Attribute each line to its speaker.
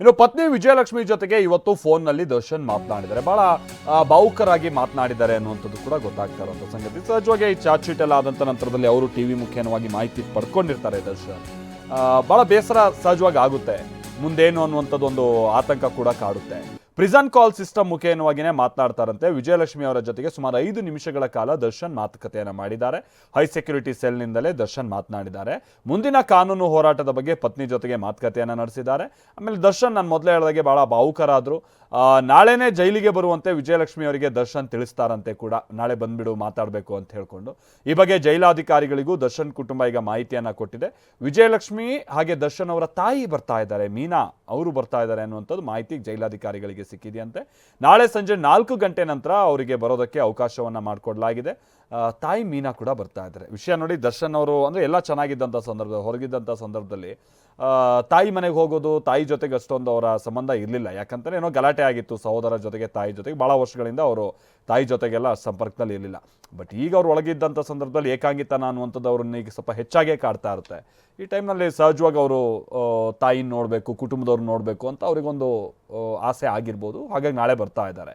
Speaker 1: ಇನ್ನು ಪತ್ನಿ ವಿಜಯಲಕ್ಷ್ಮಿ ಜೊತೆಗೆ ಇವತ್ತು ಫೋನ್ನಲ್ಲಿ ದರ್ಶನ್ ಮಾತನಾಡಿದ್ದಾರೆ. ಬಹಳ ಭಾವುಕರಾಗಿ ಮಾತನಾಡಿದ್ದಾರೆ ಅನ್ನುವಂಥದ್ದು ಕೂಡ ಗೊತ್ತಾಗ್ತಾ ಇರುವಂಥ ಸಂಗತಿ. ಸಹಜವಾಗಿ ಈ ಚಾರ್ಜ್ ಎಲ್ಲ ಆದಂಥ ನಂತರದಲ್ಲಿ ಅವರು ಟಿವಿ ಮುಖೇನವಾಗಿ ಮಾಹಿತಿ ಪಡ್ಕೊಂಡಿರ್ತಾರೆ ದರ್ಶನ್. ಬಹಳ ಬೇಸರ ಸಹಜವಾಗಿ ಆಗುತ್ತೆ. ಮುಂದೇನು ಅನ್ನುವಂಥದ್ದು ಒಂದು ಆತಂಕ ಕೂಡ ಕಾಡುತ್ತೆ. ಪ್ರಿಸನ್ ಕಾಲ್ ಸಿಸ್ಟಮ್ ಮುಖೇನವಾಗಿಯೇ ಮಾತನಾಡ್ತಾರಂತೆ. ವಿಜಯಲಕ್ಷ್ಮಿ ಅವರ ಜೊತೆಗೆ ಸುಮಾರು ಐದು ನಿಮಿಷಗಳ ಕಾಲ ದರ್ಶನ್ ಮಾತುಕತೆಯನ್ನು ಮಾಡಿದ್ದಾರೆ. ಹೈ ಸೆಕ್ಯೂರಿಟಿ ಸೆಲ್ನಿಂದಲೇ ದರ್ಶನ್ ಮಾತನಾಡಿದ್ದಾರೆ. ಮುಂದಿನ ಕಾನೂನು ಹೋರಾಟದ ಬಗ್ಗೆ ಪತ್ನಿ ಜೊತೆಗೆ ಮಾತುಕತೆಯನ್ನು ನಡೆಸಿದ್ದಾರೆ. ಆಮೇಲೆ ದರ್ಶನ್ ನಾನು ಮೊದಲೇ ಹೇಳಿದಾಗೆ ಬಹಳ ಭಾವುಕರಾದರು. ನಾಳೆನೇ ಜೈಲಿಗೆ ಬರುವಂತೆ ವಿಜಯಲಕ್ಷ್ಮಿ ಅವರಿಗೆ ದರ್ಶನ್ ತಿಳಿಸ್ತಾರಂತೆ ಕೂಡ. ನಾಳೆ ಬಂದ್ಬಿಡು ಮಾತಾಡಬೇಕು ಅಂತ ಹೇಳ್ಕೊಂಡು. ಈ ಬಗ್ಗೆ ಜೈಲಾಧಿಕಾರಿಗಳಿಗೂ ದರ್ಶನ್ ಕುಟುಂಬ ಈಗ ಮಾಹಿತಿಯನ್ನ ಕೊಟ್ಟಿದೆ. ವಿಜಯಲಕ್ಷ್ಮಿ ಹಾಗೆ ದರ್ಶನ್ ಅವರ ತಾಯಿ ಬರ್ತಾ ಇದ್ದಾರೆ. ಮೀನಾ, ಅವರು ಬರ್ತಾ ಇದ್ದಾರೆ ಅನ್ನುವಂಥದ್ದು ಮಾಹಿತಿ ಜೈಲಾಧಿಕಾರಿಗಳಿಗೆ ಸಿಕ್ಕಿದೆಯಂತೆ. ನಾಳೆ ಸಂಜೆ ನಾಲ್ಕು ಗಂಟೆ ನಂತರ ಅವರಿಗೆ ಬರೋದಕ್ಕೆ ಅವಕಾಶವನ್ನ ಮಾಡಿಕೊಡ್ಲಾಗಿದೆ. ತಾಯಿ ಮೀನಾ ಕೂಡ ಬರ್ತಾ ಇದ್ದಾರೆ. ವಿಷಯ ನೋಡಿ, ದರ್ಶನ್ ಅವರು ಅಂದ್ರೆ ಎಲ್ಲ ಚೆನ್ನಾಗಿದ್ದಂಥ ಸಂದರ್ಭ ಹೊರಗಿದ್ದಂಥ ಸಂದರ್ಭದಲ್ಲಿ ತಾಯಿ ಮನೆಗೆ ಹೋಗೋದು, ತಾಯಿ ಜೊತೆಗೆ ಅಷ್ಟೊಂದು ಅವರ ಸಂಬಂಧ ಇರಲಿಲ್ಲ. ಯಾಕಂದ್ರೆ ಏನೋ ಗಲಾಟೆ ಆಗಿತ್ತು ಸಹೋದರ ಜೊತೆಗೆ, ತಾಯಿ ಜೊತೆಗೆ ಭಾಳ ವರ್ಷಗಳಿಂದ ಅವರು ತಾಯಿ ಜೊತೆಗೆಲ್ಲ ಸಂಪರ್ಕದಲ್ಲಿ ಇರಲಿಲ್ಲ. ಬಟ್ ಈಗ ಅವ್ರು ಒಳಗಿದ್ದಂಥ ಸಂದರ್ಭದಲ್ಲಿ ಏಕಾಂಗಿತನ ಅನ್ನುವಂಥದ್ದು ಅವ್ರನ್ನ ಈಗ ಸ್ವಲ್ಪ ಹೆಚ್ಚಾಗೇ ಕಾಡ್ತಾ ಇರುತ್ತೆ. ಈ ಟೈಮ್ನಲ್ಲಿ ಸಹಜವಾಗಿ ಅವರು ತಾಯಿನ ನೋಡಬೇಕು ಕುಟುಂಬದವ್ರು ನೋಡಬೇಕು ಅಂತ ಅವರಿಗೊಂದು ಆಸೆ ಆಗಿರ್ಬೋದು. ಹಾಗಾಗಿ ನಾಳೆ ಬರ್ತಾ ಇದ್ದಾರೆ.